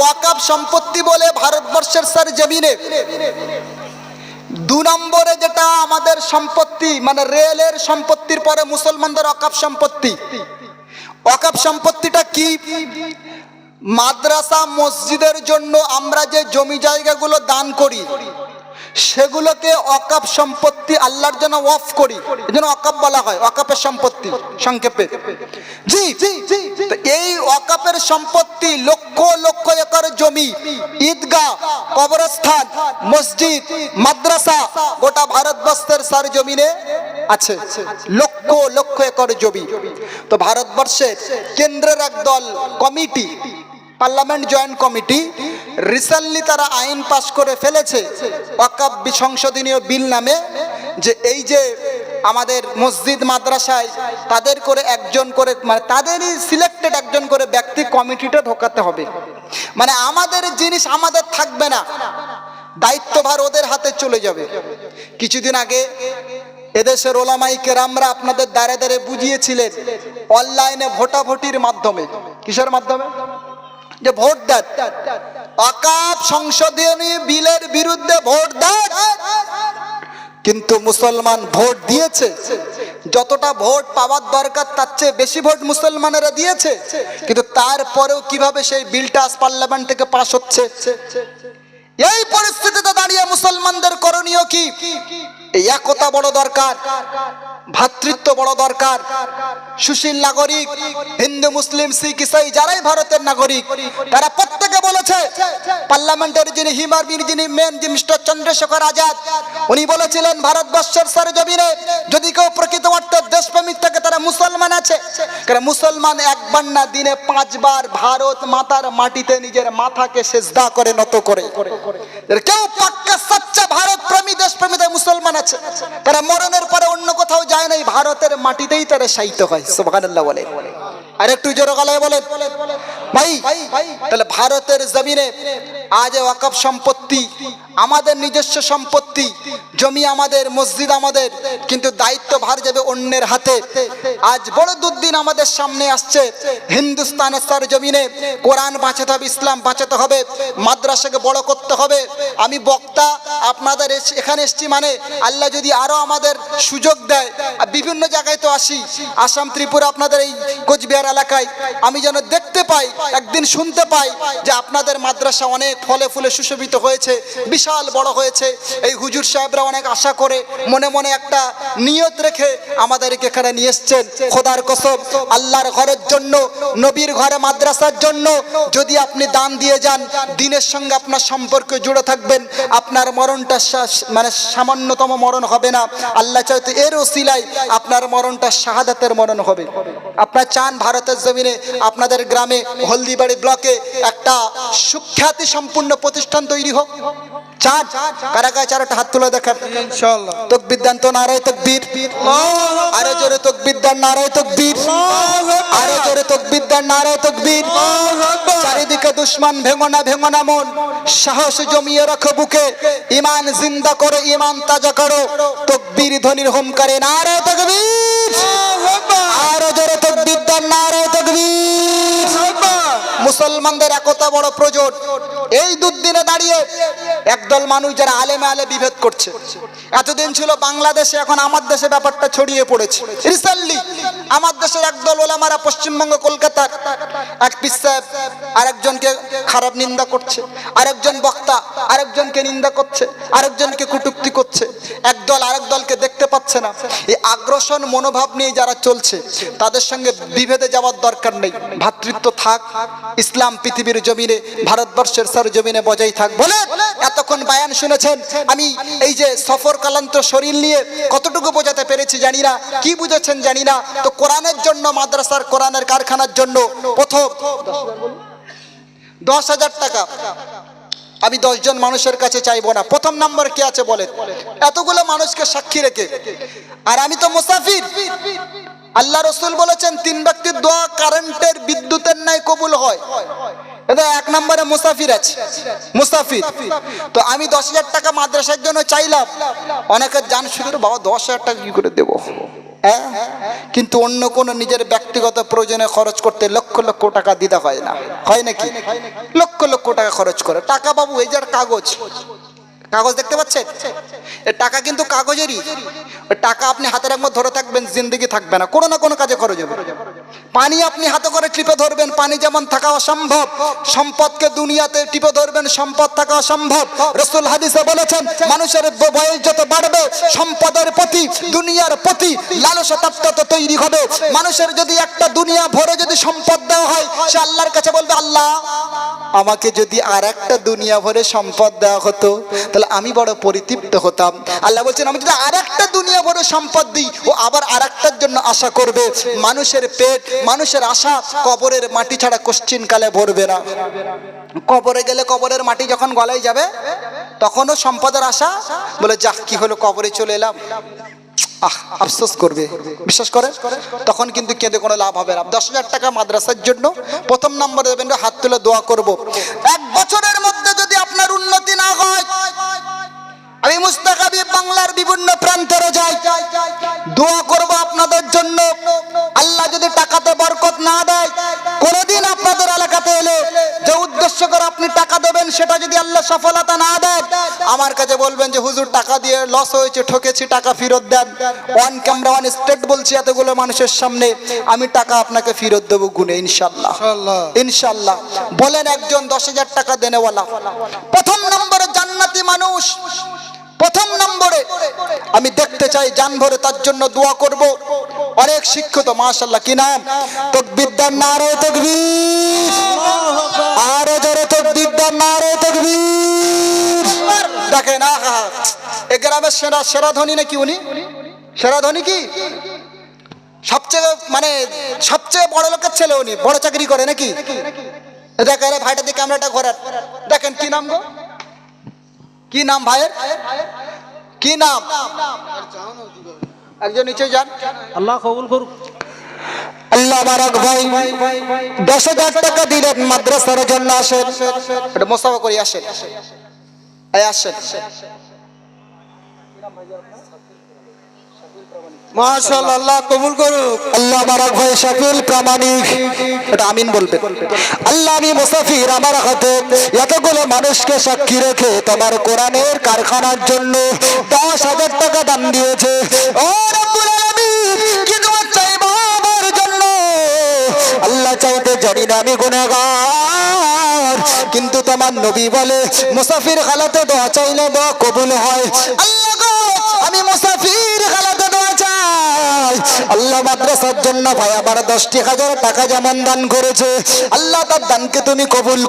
ওয়াকাব সম্পত্তি বলে ভারতবর্ষের স্যার জমিনে। দু নম্বরে যেটা আমাদের সম্পত্তি মানে রেলের সম্পত্তির পরে মুসলমানদের অকাপ সম্পত্তি। অকাপ সম্পত্তিটা কি? মাদ্রাসা, মসজিদের জন্য আমরা যে জমি জায়গাগুলো দান করি, সেগুলোকে অকাপ সম্পত্তি, আল্লাহর জন্য অফ করি। এই জন্য অকাপ বলা হয় অকাপের সম্পত্তি, সংক্ষেপে। জি তো এই অকাপের সম্পত্তি লক্ষ লক্ষ জমি, ঈদগাহ, কবরস্থান, মসজিদ, মাদ্রাসা, গোটা ভারতবর্ষের সার জমিনে আছে। লক্ষ লক্ষ একর জমি। তো ভারতবর্ষের কেন্দ্রের একদল committee, parliament joint committee, recently তারা আইন পাশ করে ফেলেছে বি- সংশোধনীয় বিল নামে, যে এই যে আমাদের মসজিদ, মাদ্রাসায় তাদের করে একজন করে মানে তাদেরই সিলেক্টেড একজন করে ব্যক্তি কমিটিটা ঢোকাতে হবে। মানে আমাদের জিনিস আমাদের থাকবে না। দায়িত্বভার ওদের হাতে চলে যাবে। কিছুদিন আগে এদেশের ওলামাই কেরামরা আপনাদের দ্বারে দ্বারে বুঝিয়েছিলেন, অনলাইনে ভোটাভুটির মাধ্যমে। কিসের মাধ্যমে? যে ভোট দেন। অকাপ সংশোধনী বিলের বিরুদ্ধে ভোট দেন। কিন্তু মুসলমান ভোট দিয়েছে। যতটা ভোট পাওয়ার দরকার, তার চেয়ে বেশি ভোট মুসলমানেরা দিয়েছে। কিন্তু তারপরেও কীভাবে সেই বিলটা আজ পার্লামেন্ট থেকে পাশ হচ্ছে? এই পরিস্থিতিতে দাঁড়িয়ে মুসলমানদের করণীয় কি? এই একতা বড় দরকার ভ্রাতৃত্ব বড় দরকার। সুশীল নাগরিক, হিন্দু, মুসলিম, শিখ, ইসাই, যারাই ভারতের নাগরিক, তারা প্রত্যেকে বলেছে, পার্লামেন্টের যিনি হিমারবিন যিনি মেন যে মিস্টার চন্দ্রশেখর আজাদ, উনি বলেছিলেন, ভারতবর্ষের সারে জমিনে যদি কেউ প্রকৃত অর্থে দেশপ্রেমিক থাকে, তারা মুসলমান আছে। কারণ মুসলমান একবার না, দিনে পাঁচবার ভারত মাতার মাটিতে নিজের মাথাকে সেজদা করে নত করে। কেউ পাক্কা সচ্চা ভারত প্রেমী দেশপ্রেমীদের মুসলমান আছে। তারা মরণের পরে অন্য কোথাও যায় নাই, ভারতের মাটিতেই তারা সাহিত্য হয়, সুবহানাল্লাহ বলে। আর একটু জোর গলায় বলে ভাই তাহলে ভারতের জমিনে আজ ওয়াকফ সম্পত্তি আমাদের নিজস্ব সম্পত্তি, জমি আমাদের, মসজিদ আমাদের, কিন্তু দায়িত্ব ভার যাবে অন্যের হাতে। আজ বড় দুর্দিন আমাদের সামনে আসছে। হিন্দুস্তানের সার জমিনে কোরআন বাঁচাতে হবে, ইসলাম বাঁচাতে হবে, মাদ্রাসাকে বড় করতে হবে। আমি বক্তা, আপনাদের এখানে এসছি মানে আল্লাহ যদি আরও আমাদের সুযোগ দেয়। বিভিন্ন জায়গায় তো আসি। আসাম, ত্রিপুরা, আপনাদের এই কোচবিহার এলাকায়। আমি যেন দেখতে পাই, একদিন শুনতে পাই যে আপনাদের মাদ্রাসা অনেক ফলে ফুলে সুশোভিত হয়েছে। বড় হয়েছে। এই হুজুর সাহেবরা অনেক আশা করে, মনে মনে একটা নিয়ত রেখে আমাদেরকে এখানে নিয়ে এসছেন। খোদার কসম, আল্লাহর ঘরের জন্য, নবীর ঘরে মাদ্রাসার জন্য যদি আপনি দান দিয়ে যান, দিনের সঙ্গে আপনার সম্পর্ক জুড়ে থাকবেন। আপনার মরণটা মানে সামান্যতম মরণ হবে না। আল্লাহ চাইতে এর ওসিলায় আপনার মরণটা শাহাদাতের মরণ হবে। আপনার চান ভারতের জমিনে, আপনাদের গ্রামে, হলদিবাড়ি ব্লকে একটা সুখ্যাতি সম্পূর্ণ প্রতিষ্ঠান তৈরি হোক। চান কারা কারা চারটা হাত তুলে দেখান ইনশাআল্লাহ। তকবির দান তো নারায় তকবীর। আরও জোরে তকবির দান নারায় তকবীর। আরও জোরে তকবির দান নারায় তকবীর। চারিদিকে দুশ্মন ভেঙো না ভেঙো না মন। সাহস জমিয়ে রাখো বুকে। ইমান জিন্দা করো ইমান তাজা করো। তকবীর ধ্বনির হোমকারে নারায় তকবীর। আরও জোরে তকবির দান নারায় তকবীর। মুসলমানদের একতা বড় প্রয়োজন এই দুদিনে দাঁড়িয়ে একদল মানুষ যারা আলেমে আলে বিভেদ করছে। এতদিন ছিল বাংলাদেশে এখন আমার দেশে ব্যাপারটা ছড়িয়ে পড়েছে। রিসেন্টলি আমার দেশের একদল ওলামারা পশ্চিমবঙ্গ কলকাতার এক পিস সাহেব আরেকজনকে খারাপ নিন্দা করছে আরেকজন বক্তা আরেকজনকে নিন্দা করছে আরেকজনকে কুটুক্তি করছে। একদল আরেক দলকে দেখতে পাচ্ছে না। এই আগ্রাসন মনোভাব নিয়ে যারা চলছে, তাদের সঙ্গে বিভেদে যাওয়ার দরকার নেই। ভাতৃত্ব থাক, ইসলাম পৃথিবীর জমিনে, ভারতবর্ষের সার জমিনে বজায় থাক। বলে এতক্ষণ বায়ান শুনেছেন, আমি এই যে সফর কালান্ত শরীর নিয়ে কতটুকু বোঝাতে পেরেছি জানি না, কি বুঝেছেন জানি না। তো কোরআনের জন্য, মাদ্রাসার কোরআনের কারখানার জন্য প্রথম দশ হাজার টাকা। আমি দশজন মানুষের কাছে চাইব না। প্রথম নম্বর কে আছে বলে এতগুলো মানুষকে সাক্ষী রেখে। আর আমি তো মুসাফির। আল্লাহ রসুল বলেছেন, তিন ব্যক্তির দোয়া কারেন্টের, বিদ্যুতের ন্যায় কবুল হয়। এটা এক নম্বরে মুসাফির আছে। মুসাফির। তো আমি দশ হাজার টাকা মাদ্রাসার জন্য চাইলাম। অনেকের জান শুধু বাবা দশ হাজার টাকা কি করে দেবো? হ্যাঁ কিন্তু অন্য কোনো নিজের ব্যক্তিগত প্রয়োজনে খরচ করতে লক্ষ লক্ষ টাকা দিতে হয় না। হয় নাকি? লক্ষ লক্ষ টাকা খরচ করে। টাকা বাবু, এই যার কাগজ। কাগজ দেখতে পাচ্ছেন? টাকা কিন্তু কাগজেরই। টাকা আপনি হাতের একবার ধরে থাকবেন, জিন্দগি থাকবে না। কোনো না কোনো কাজে খরচ হবে। পানি আপনি হাতে করে টিপে ধরবেন, পানি যেমন থাকা অসম্ভব, সম্পদকে দুনিয়াতে টিপে ধরবেন, সম্পদ থাকা অসম্ভব। রসুল হাদিসে বলেছেন, মানুষের বয়স যত বাড়বে, সম্পদের প্রতি, দুনিয়ার প্রতি লালসা তো তৈরি হবে। মানুষের যদি একটা দুনিয়া ভরে যদি সম্পদ দেওয়া হয়, সে আল্লাহর কাছে বলবে, আল্লাহ আমাকে যদি আর একটা দুনিয়া ভরে সম্পদ দেওয়া হতো, তাহলে আমি বড় পরিতৃপ্ত হতাম। আল্লাহ বলছেন, আমি যদি আর একটা দুনিয়া ভরে সম্পদ দিই, ও আবার আর একটার জন্য আশা করবে। মানুষের পেট, মানুষের আশা কবরের মাটি ছাড়া কোশ্চিন কালে ভরবে না। কবরে গেলে কবরের মাটি যখন গলায় যাবে, তখনও সম্পদের আশা বলে, যাক, কি হলো, কবরে চলে এলাম। আহ, আফসোস করবে। বিশ্বাস করে? তখন কিন্তু কেঁদে কোনো লাভ হবে না। দশ হাজার টাকা মাদ্রাসার জন্য প্রথম নম্বরে দেবেন, হাত তুলে দোয়া করব। এক বছরের মধ্যে যদি আপনার উন্নতি না হয়, আমি মুস্তাকাবি বাংলার বিভিন্ন প্রান্তরে যাই। দোয়া আপনাদের জন্য আল্লাহ যদি টাকাতে বরকত না দেয় কোনোদিন আপনাদের এলাকাতে এলে যে উদ্দেশ্য করে আপনি টাকা দেবেন সেটা যদি আল্লাহ সফলতা না দেয় আমার কাছে বলবেন যে হুজুর টাকা দিয়ে লস হয়েছে ঠকেছি টাকা ফেরত দেন। ওয়ান ক্যামেরা ওয়ান স্টেট বলছি এতগুলো মানুষের সামনে আমি টাকা আপনাকে ফেরত দেবো গুনে ইনশাল্লাহ ইনশাল্লাহ বলেন একজন দশ হাজার টাকা দেনেওয়ালা। প্রথম নম্বরে জান্নাতি মানুষ। প্রথম নম্বরে আমি দেখতে চাই জান ভরে তার জন্য দোয়া করব। অনেক শিক্ষিত মাশাল্লাহ কি নাম? তকবিদ্যার নারে তকবীর। আরও জোরে তকবিদ্যার নারে তকবীর। দেখেন, আহা এ গ্রামের সেরা সেরা ধনী নাকি উনি? সেরা ধনী কি? সবচেয়ে মানে সবচেয়ে বড় লোকের ছেলে উনি, বড় চাকরি করে নাকি? দেখেন ভাইটা দিকে ক্যামেরাটা ঘোরার। দেখেন কি নাম গো? কি নাম ভাইয়ের? কি নাম? একজন নিচে যান। আল্লাহ কবুল করুক। আল্লাহ বারাক ভাই দশ হাজার টাকা দিলেন মাদ্রাসার জন্য আসেন। এটা মোসাফা করি আসেন। আসেন। আমি কারখানার জন্য দশ হাজার টাকা দিয়েছে। আল্লাহ চাইতে জানি না আমি কিন্তু তোমার নবী বলে, মুসাফির হালাতে দোয়া চাইলে দোয়া কবুল হয়। আল্লাহ আমি মুসাফির হালাতে আল্লাহ মাদ্রাসার জন্য ভাই, আমার দশটি হাজার টাকা যেমন দান করেছে, আল্লাহ তার দানকে তুমি কবুল